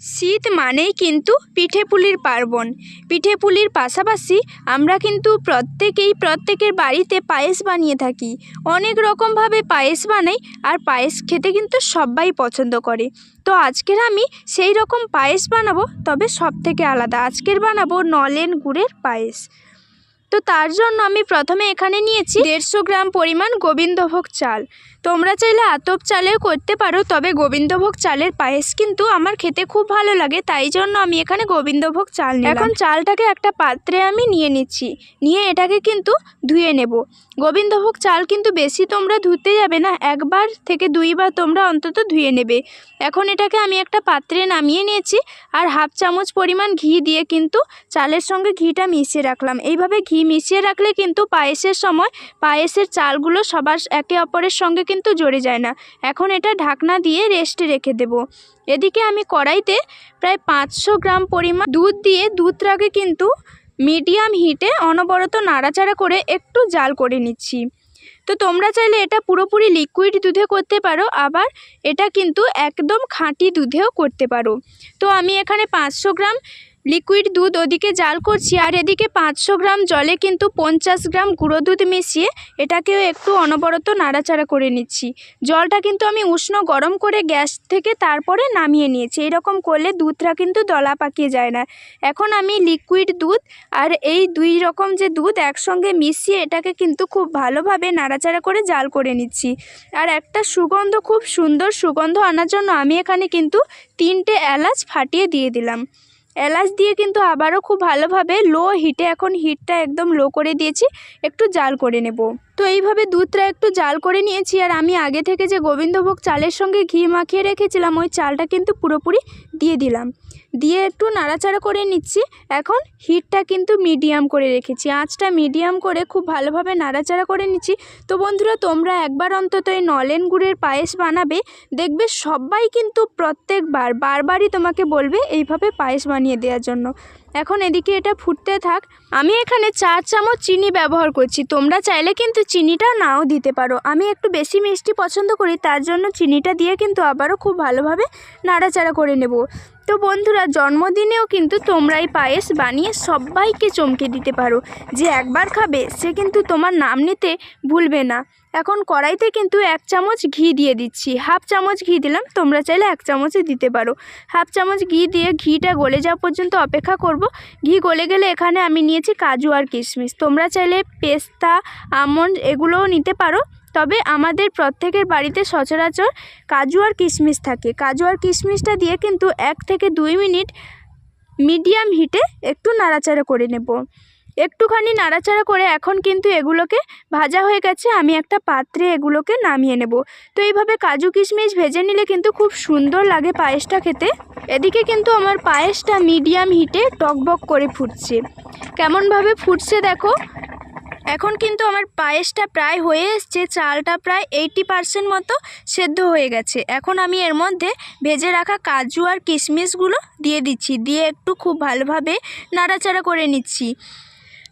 শীত মানেই কিন্তু পিঠে পুলির পার্বণ। পিঠে পুলির পাশাপাশি আমরা কিন্তু প্রত্যেকেই প্রত্যেকের বাড়িতে পায়েস বানিয়ে থাকি। অনেক রকমভাবে পায়েস বানাই আর পায়েস খেতে কিন্তু সবাই পছন্দ করে। তো আজকের আমি সেই রকম পায়েস বানাবো, তবে সব থেকে আলাদা। আজকের বানাবো নলেন গুড়ের পায়েস। তো তার জন্য আমি প্রথমে এখানে নিয়েছি দেড়শো গ্রাম পরিমাণ গোবিন্দভোগ চাল। তোমরা চাইলে আতপ চালেও করতে পারো, তবে গোবিন্দভোগ চালের পায়েস কিন্তু আমার খেতে খুব ভালো লাগে, তাই জন্য আমি এখানে গোবিন্দভোগ চাল নিই এখন চালটাকে একটা পাত্রে আমি নিয়ে নিচ্ছি। নিয়ে এটাকে কিন্তু ধুয়ে নেব। গোবিন্দভোগ চাল কিন্তু বেশি তোমরা ধুতে যাবে না, একবার থেকে দুইবার তোমরা অন্তত ধুয়ে নেবে। এখন এটাকে আমি একটা পাত্রে নামিয়ে নিয়েছি, আর হাফ চামচ পরিমাণ ঘি দিয়ে কিন্তু চালের সঙ্গে ঘিটা মিশিয়ে রাখলাম। এইভাবে ঘি মিশিয়ে রাখলে কিন্তু পায়েসের সময় পায়েসের চালগুলো সবার একে অপরের সঙ্গে কিন্তু জড়ে যায় না। এখন এটা ঢাকনা দিয়ে রেস্টে রেখে দেব। এদিকে আমি কড়াইতে প্রায় পাঁচশো গ্রাম পরিমাণ দুধ দিয়ে দুধটাকে কিন্তু মিডিয়াম হিটে অনবরত নাড়াচাড়া করে একটু জাল করে নিচ্ছি। তো তোমরা চাইলে এটা পুরোপুরি লিকুইড দুধে করতে পারো, আবার এটা কিন্তু একদম খাঁটি দুধেও করতে পারো। তো আমি এখানে পাঁচশো গ্রাম লিকুইড দুধ ওদিকে জাল করছি আর এদিকে পাঁচশো গ্রাম জলে কিন্তু পঞ্চাশ গ্রাম গুঁড়ো দুধ মিশিয়ে এটাকেও একটু অনবরত নাড়াচাড়া করে নিচ্ছি। জলটা কিন্তু আমি উষ্ণ গরম করে গ্যাস থেকে তারপরে নামিয়ে নিয়েছি। এরকম করলে দুধটা কিন্তু দলা পাকিয়ে যায় না। এখন আমি লিকুইড দুধ আর এই দুই রকম যে দুধ একসঙ্গে মিশিয়ে এটাকে কিন্তু খুব ভালোভাবে নাড়াচাড়া করে জাল করে নিচ্ছি। আর একটা সুগন্ধ, খুব সুন্দর সুগন্ধ আনার জন্য আমি এখানে কিন্তু তিনটে এলাচ ফাটিয়ে দিয়ে দিলাম। এলাচ দিয়ে কিন্তু আবারও খুব ভালোভাবে লো হিটে এখন হিটটা একদম লো করে দিয়েছি, একটু জাল করে নেব। তো এইভাবে দুধটা একটু জাল করে নিয়েছি আর আমি আগে থেকে যে গোবিন্দভোগ চালের সঙ্গে ঘি মাখিয়ে রেখেছিলাম, ওই চালটা কিন্তু পুরোপুরি দিয়ে দিলাম। দিয়ে একটু নাড়াচাড়া করে নিচ্ছি। এখন হিটটা কিন্তু মিডিয়াম করে রেখেছি। আঁচটা মিডিয়াম করে খুব ভালোভাবে নাড়াচাড়া করে নিচ্ছি। তো বন্ধুরা, তোমরা একবার অন্তত এই নলেন গুড়ের পায়েস বানাবে। দেখবে সবাই কিন্তু প্রত্যেকবার, বারবারই তোমাকে বলবে এইভাবে পায়েস বানিয়ে দেওয়ার জন্য। এখন এদিকে এটা ফুটতে থাক, আমি এখানে চার চামচ চিনি ব্যবহার করছি। তোমরা চাইলে কিন্তু চিনিটা নাও দিতে পারো। আমি একটু বেশি মিষ্টি পছন্দ করি, তার জন্য চিনিটা দিয়ে কিন্তু আবারও খুব ভালোভাবে নাড়াচাড়া করে নেব। তো বন্ধুরা, জন্মদিনেও কিন্তু তোমরা এই পায়েস বানিয়ে সবাইকে চমকে দিতে পারো। যে একবার খাবে, সে কিন্তু তোমার নাম নিতে ভুলবে না। এখন কড়াইতে কিন্তু এক চামচ ঘি দিয়ে দিচ্ছি। হাফ চামচ ঘি দিলাম, তোমরা চাইলে এক চামচই দিতে পারো। হাফ চামচ ঘি দিয়ে ঘিটা গলে যাওয়া পর্যন্ত অপেক্ষা করব। ঘি গলে গেলে এখানে আমি নিয়েছি কাজু আর কিশমিশ। তোমরা চাইলে পেস্তা, আমন্ড এগুলোও নিতে পারো। তবে আমাদের প্রত্যেকের বাড়িতে সচরাচর কাজু আর কিশমিশ থাকে। কাজু আর কিশমিশটা দিয়ে কিন্তু এক থেকে দুই মিনিট মিডিয়াম হিটে একটু নাড়াচাড়া করে নেব। একটুখানি নাড়াচাড়া করে এখন কিন্তু এগুলোকে ভাজা হয়ে গেছে, আমি একটা পাত্রে এগুলোকে নামিয়ে নেব। তো এইভাবে কাজু কিশমিশ ভেজে নিলে কিন্তু খুব সুন্দর লাগে পায়েসটা খেতে। এদিকে কিন্তু আমার পায়েসটা মিডিয়াম হিটে টকবক করে ফুটছে। কেমনভাবে ফুটছে দেখো এখন কিন্তু আমার পায়েসটা প্রায় হয়ে এসছে, চালটা প্রায় এইটি পার্সেন্ট মতো সেদ্ধ হয়ে গেছে। এখন আমি এর মধ্যে ভেজে রাখা কাজু আর কিশমিশগুলো দিয়ে দিচ্ছি, দিয়ে একটু খুব ভালোভাবে নাড়াচাড়া করে নিচ্ছি।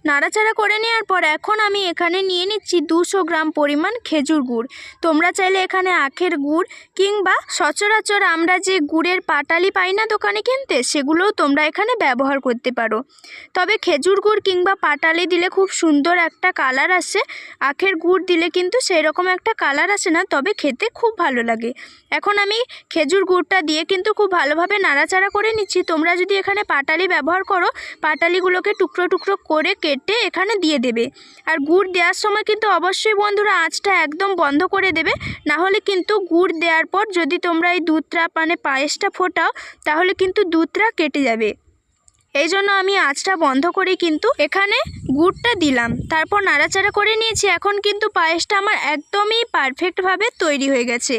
নাড়াচাড়া করে নেওয়ার পর এখন আমি এখানে নিয়ে নিচ্ছি দুশো গ্রাম পরিমাণ খেজুর গুড়। তোমরা চাইলে এখানে আখের গুড় কিংবা সচরাচর আমরা যে গুড়ের পাটালি পাই না দোকানে কিনতে, সেগুলোও তোমরা এখানে ব্যবহার করতে পারো। তবে খেজুর গুড় কিংবা পাটালি দিলে খুব সুন্দর একটা কালার আসে। আখের গুড় দিলে কিন্তু সেই রকম একটা কালার আসে না, তবে খেতে খুব ভালো লাগে। এখন আমি খেজুর গুড়টা দিয়ে কিন্তু খুব ভালোভাবে নাড়াচাড়া করে নিচ্ছি। তোমরা যদি এখানে পাটালি ব্যবহার করো, পাটালিগুলোকে টুকরো টুকরো করে কেটে এখানে দিয়ে দেবে। আর গুড় দেওয়ার সময় কিন্তু অবশ্যই বন্ধুরা আঁচটা একদম বন্ধ করে দেবে। না হলে কিন্তু গুড় দেওয়ার পর যদি তোমরা এই দুধটা মানে পায়েসটা ফোটাও, তাহলে কিন্তু দুধটা কেটে যাবে। এই জন্য আমি আঁচটা বন্ধ করে কিন্তু এখানে গুড়টা দিলাম। তারপর নাড়াচাড়া করে নিয়েছি। এখন কিন্তু পায়েসটা আমার একদমই পারফেক্টভাবে তৈরি হয়ে গেছে।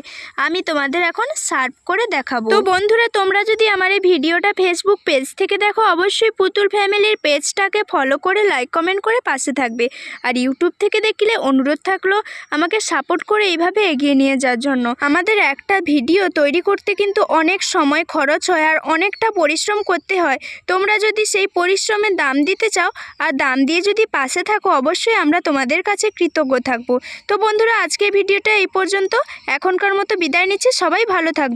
আমি তোমাদের এখন সার্ভ করে দেখাবো। তো বন্ধুরা, তোমরা যদি আমার এই ভিডিওটা ফেসবুক পেজ থেকে দেখো, অবশ্যই পুতুল ফ্যামিলির পেজটাকে ফলো করে লাইক কমেন্ট করে পাশে থাকবে। আর ইউটিউব থেকে দেখলে অনুরোধ থাকল আমাকে সাপোর্ট করে এইভাবে এগিয়ে নিয়ে যাওয়ার জন্য। আমাদের একটা ভিডিও তৈরি করতে কিন্তু অনেক সময় খরচ হয় আর অনেকটা পরিশ্রম করতে হয়। তোমরা যদি সেই পরিশ্রমের দাম দিতে চাও আর দাম দিয়ে যদি পাশে থাকো, অবশ্যই আমরা তোমাদের কাছে কৃতজ্ঞ থাকব। তো বন্ধুরা আজকে ভিডিওটা এই পর্যন্ত। এখনকার মতো বিদায় নিচ্ছে। সবাই ভালো থাকবে।